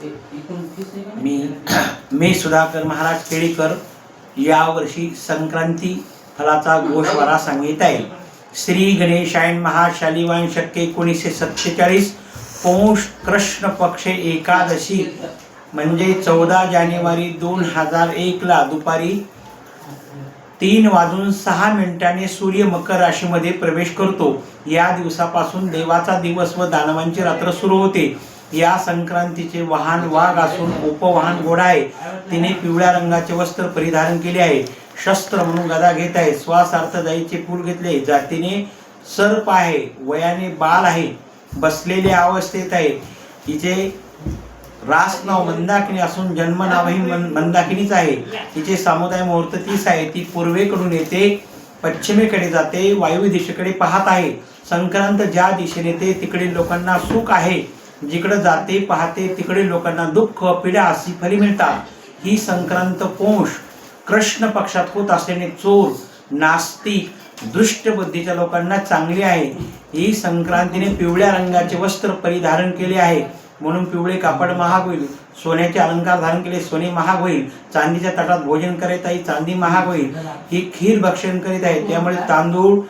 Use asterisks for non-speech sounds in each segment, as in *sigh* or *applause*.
मी *clears throat* मी सुधाकर महाराज केळीकर यावर्षी संक्रांती फलाचा गोषवारा सांगित आहे श्री गणेशायन महाशालिवान शक्य एकोणीसशे सत्तेचाळीस पौष कृष्ण पक्ष एकादशी म्हणजे चौदा जानेवारी दोन हजार एकला दुपारी तीन वाजून सहा मिनिटाने सूर्य मकर राशीमध्ये प्रवेश करतो. या दिवसापासून देवाचा दिवस व दानवांची रात्र सुरू होते. या संक्रांतीचे वाहन वाघ असून उपवाहन घोडा आहे. तिने पिवळ्या रंगाचे वस्त्र परिधारण केले आहे. शस्त्र म्हणून गदा घेत आहे. श्वासार्थ दहीचे फूल घेतले. जातीने सर्प आहे. वयाने बाल आहे. बसलेल्या अवस्थेत आहे. तिचे रास नाव मंदाकिनी असून जन्म नावही मन- मंदाकिनीच आहे. तिचे सामुदाय मुहूर्त तीस आहे. ती पूर्वेकडून येते पश्चिमेकडे जाते वायू दिशेकडे पाहत आहे. संक्रांत ज्या दिशेने येते तिकडे लोकांना सुख आहे जिकडे जाते पाहते तिकडे लोकांना दुःख पिढ्या अशी फली मिळतात. ही संक्रांत पोष कृष्ण पक्षात होत असल्याने चोर नास्तिक दृष्टबुद्धीच्या लोकांना चांगली आहे. ही संक्रांतीने पिवळ्या रंगाचे वस्त्र परिधारण केले आहे. म्हणून पिवळे कापड महाग होईल. सोन्याचे अलंकार धारण केले सोने महाग होईल. चांदीच्या ताटात भोजन करीत आहे चांदी महाग होईल. ही खीर भक्षण करीत आहे. त्यामुळे तांदूळ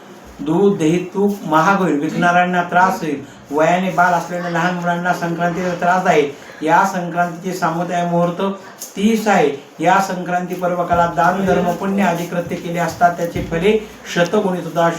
दूध दही तूप महाग होईल विकणाऱ्यांना त्रास होईल. वयाने बाल असलेल्या लहान मुलांना संक्रांतीचा त्रास आहे. या संक्रांतीचे सामुदाय मुहूर्त तीस आहे. या संक्रांती पर्वकाला दान धर्म पुण्य अधिकृत्य केले असतात. त्याचे फले शतगुणित सुद्धा